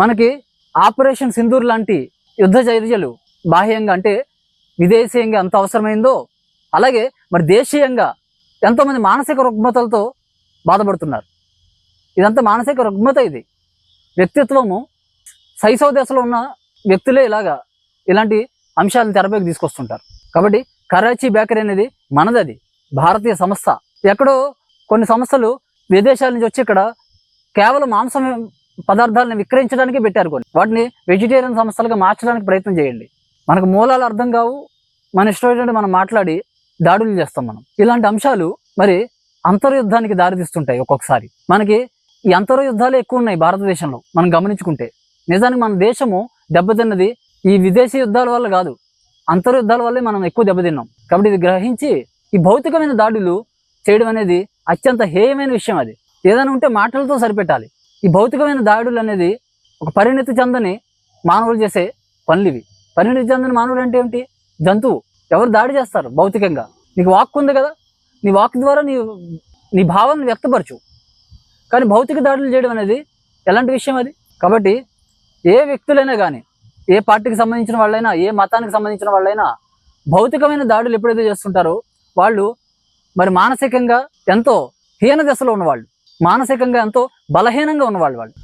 మనకి ఆపరేషన్ సింధూర్ లాంటి యుద్ధ చర్యలు బాహ్యంగా అంటే విదేశీయంగా ఎంత అవసరమైందో అలాగే మరి దేశీయంగా ఎంతోమంది మానసిక రుగ్మతలతో బాధపడుతున్నారు. ఇదంతా మానసిక రుగ్మత ఇది. వ్యక్తిత్వము శైశవ దశలో ఉన్న వ్యక్తులే ఇలాగా ఇలాంటి అంశాలను తెరపైకి తీసుకొస్తుంటారు. కాబట్టి కరాచీ బేకరీ అనేది మనదది భారతీయ సంస్థ. ఎక్కడో కొన్ని సంస్థలు విదేశాల నుంచి వచ్చి ఇక్కడ కేవలం మాంసం పదార్థాలను విక్రయించడానికి పెట్టారు కొన్ని. వాటిని వెజిటేరియన్ సంస్థలుగా మార్చడానికి ప్రయత్నం చేయండి. మనకు మూలాలు అర్థం కావు. మన ఇష్టమైన మనం మాట్లాడి దాడులు చేస్తాం మనం. ఇలాంటి అంశాలు మరి అంతర్యుద్ధానికి దారితీస్తుంటాయి ఒక్కొక్కసారి. మనకి ఈ అంతర్యుద్ధాలే ఎక్కువ ఉన్నాయి భారతదేశంలో. మనం గమనించుకుంటే నిజానికి మన దేశము దెబ్బతిన్నది ఈ విదేశీ యుద్ధాల వల్ల కాదు. అంతర్యుద్ధాల వల్లే మనం ఎక్కువ దెబ్బతిన్నాం. కాబట్టి ఇది గ్రహించి ఈ భౌతికమైన దాడులు చేయడం అనేది అత్యంత హేయమైన విషయం అది. ఏదైనా ఉంటే మాటలతో సరిపెట్టాలి. ఈ భౌతికమైన దాడులు అనేది ఒక పరిణతి చెందని మానవులు చేసే పనులు ఇవి. పరిణతి చెందని మానవుడు అంటే ఏమిటి? జంతువు. ఎవరు దాడి చేస్తారు భౌతికంగా? నీకు వాక్ ఉంది కదా? నీ వాక్ ద్వారా నీ నీ భావాలను వ్యక్తపరచు. కానీ భౌతిక దాడులు చేయడం అనేది ఎలాంటి విషయం అది? కాబట్టి ఏ వ్యక్తులైనా కానీ ఏ పార్టీకి సంబంధించిన వాళ్ళైనా ఏ మతానికి సంబంధించిన వాళ్ళైనా భౌతికమైన దాడులు ఎప్పుడైతే చేస్తుంటారో వాళ్ళు మరి మానసికంగా ఎంతో హీన దశలో ఉన్నవాళ్ళు. మానసికంగా ఎంతో బలహీనంగా ఉన్నవాళ్ళు వాళ్ళు.